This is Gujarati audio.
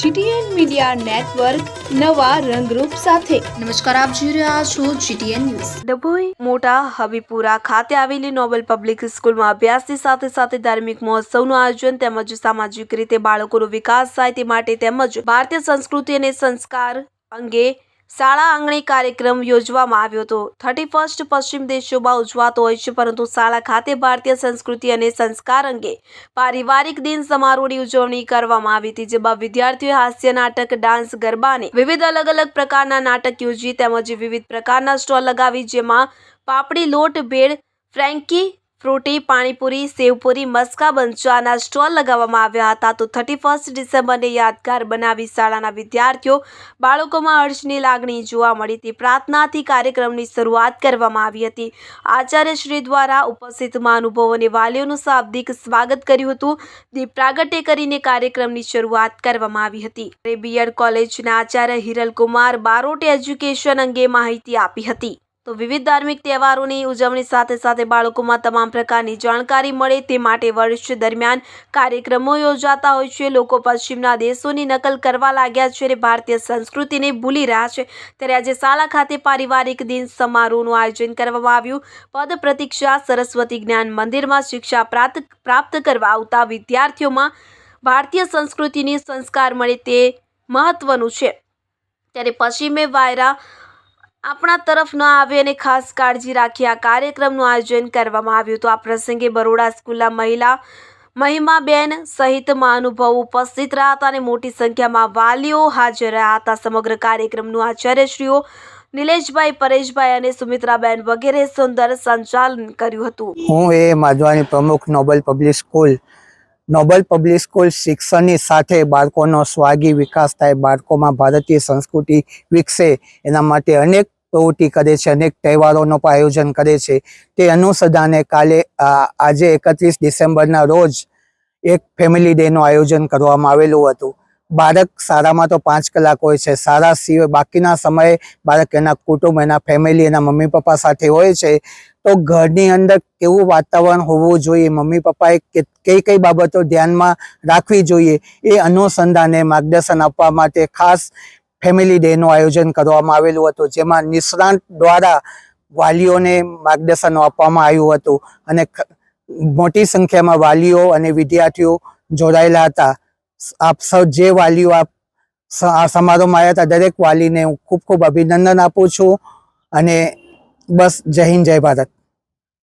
જીટીએન મીડિયા નેટવર્ક નવા રંગરૂપ સાથે. નમસ્કાર આપ જોઈ રહ્યા છો જીટીએન ન્યૂઝ. ડભોઈ મોટા હબીપુરા ખાતે આવેલી નોબલ પબ્લિક સ્કૂલમાં અભ્યાસની સાથે સાથે ધાર્મિક મહોત્સવનું આયોજન તેમજ સામાજિક રીતે બાળકોનો વિકાસ થાય તે માટે તેમજ ભારતીય સંસ્કૃતિ અને સંસ્કાર અંગે શાળા આંગણી કાર્યક્રમ યોજવામાં આવ્યો હતો. થર્ટી ફર્સ્ટ પશ્ચિમ દેશોમાં ઉજવાતો હોય છે, પરંતુ શાળા ખાતે ભારતીય સંસ્કૃતિ અને સંસ્કાર અંગે પારિવારિક દિન સમારોહની ઉજવણી કરવામાં આવી હતી, જેમાં વિદ્યાર્થીઓએ હાસ્ય નાટક, ડાન્સ, ગરબા અને વિવિધ અલગ અલગ પ્રકારના નાટક યોજી તેમજ વિવિધ પ્રકારના સ્ટોલ લગાવી, જેમાં પાપડી, લોટ, ભેળ, ફ્રેન્કી ફ્રૂટી, પાણીપુરી, સેવપુરી, મસ્કા બંચાના સ્ટોલ લગાવવામાં આવ્યા હતા તો થર્ટી ફર્સ્ટ ડિસેમ્બરને યાદગાર બનાવી શાળાના વિદ્યાર્થીઓ બાળકોમાં હર્ષની લાગણી જોવા મળી હતી. પ્રાર્થનાથી કાર્યક્રમની શરૂઆત કરવામાં આવી હતી. આચાર્યશ્રી દ્વારા ઉપસ્થિત મહાનુભાવોને વાલીઓનું શાબ્દિક સ્વાગત કર્યું હતું. દીપ પ્રાગટ્ય કરીને કાર્યક્રમની શરૂઆત કરવામાં આવી હતી. બીએડ કોલેજના આચાર્ય હિરલકુમાર બારોટે એજ્યુકેશન અંગે માહિતી આપી હતી. તો વિવિધ ધાર્મિક તહેવારોની ઉજવણી સાથે સાથે બાળકોમાં તમામ પ્રકારની જાણકારી મળે તે માટે વર્ષ દરમિયાન કાર્યક્રમો યોજાતા હોય છે. લોકો પશ્ચિમના દેશોની નકલ કરવા લાગ્યા છે. અને ભારતીય સંસ્કૃતિને ભૂલી રહ્યા છે. ત્યારે આજે શાળા ખાતે પારિવારિક દિન સમારોહનું આયોજન કરવામાં આવ્યું. પદ પ્રતિક્ષા સરસ્વતી જ્ઞાન મંદિરમાં શિક્ષા પ્રાપ્ત પ્રાપ્ત કરવા આવતા વિદ્યાર્થીઓમાં ભારતીય સંસ્કૃતિની સંસ્કાર મળે તે મહત્વનું છે. ત્યારે પશ્ચિમે વાયરા આપણા તરફ ન આવે અને ખાસ કાળજી રાખી આ કાર્યક્રમનું આયોજન કરવામાં આવ્યું હતું. આ પ્રસંગે બરોડા સ્કૂલના મહિલા મહિમાબેન સહિત મહાનુભાવો ઉપસ્થિત રહ્યા હતા અને મોટી સંખ્યામાં વાલીઓ હાજર રહ્યા હતા. સમગ્ર કાર્યક્રમનું આચાર્યશ્રીઓ નિલેશભાઈ, પરેશભાઈ અને સુમિત્રાબેન વગેરે સુંદર સંચાલન કર્યું હતું. હું એ માધવાની પ્રમુખ Noble Public School Noble Public School શિક્ષણની સાથે બાળકોનો સ્વાગી વિકાસ થાય. બાળકોમાં ભારતીય સંસ્કૃતિ વિકસે. એના માટે અનેક પ્રવૃત્તિ કરે છે, અનેક તહેવારોનું પણ આયોજન કરે છે. તે અનુસંધાને કાલે આજે એકત્રીસ ડિસેમ્બરના રોજ એક ફેમિલી ડેનું આયોજન કરવામાં આવેલું હતું. બાળક શાળામાં તો પાંચ કલાક હોય છે. શાળા સિવાય બાકીના સમયે બાળક એના કુટુંબ, એના ફેમિલી એના મમ્મી, પપ્પા સાથે હોય છે. તો ઘરની અંદર કેવું વાતાવરણ હોવું જોઈએ? મમ્મી, પપ્પાએ કઈ કઈ બાબતો ધ્યાનમાં રાખવી જોઈએ? એ અનુસંધાને માર્ગદર્શન આપવા માટે ખાસ ફેમિલી ડેનું આયોજન કરવામાં આવેલું હતું. જેમાં નિષ્ણાંત દ્વારા વાલીઓને માર્ગદર્શન આપવામાં આવ્યું હતું. અને મોટી સંખ્યામાં વાલીઓ અને વિદ્યાર્થીઓ જોડાયેલા હતા. આપ સૌ જે વાલીઓ આપ આ સમારોહમાં આવ્યા હતા, દરેક વાલીને હું ખૂબ ખૂબ અભિનંદન આપું છું અને બસ જય હિન્દ, જય ભારત.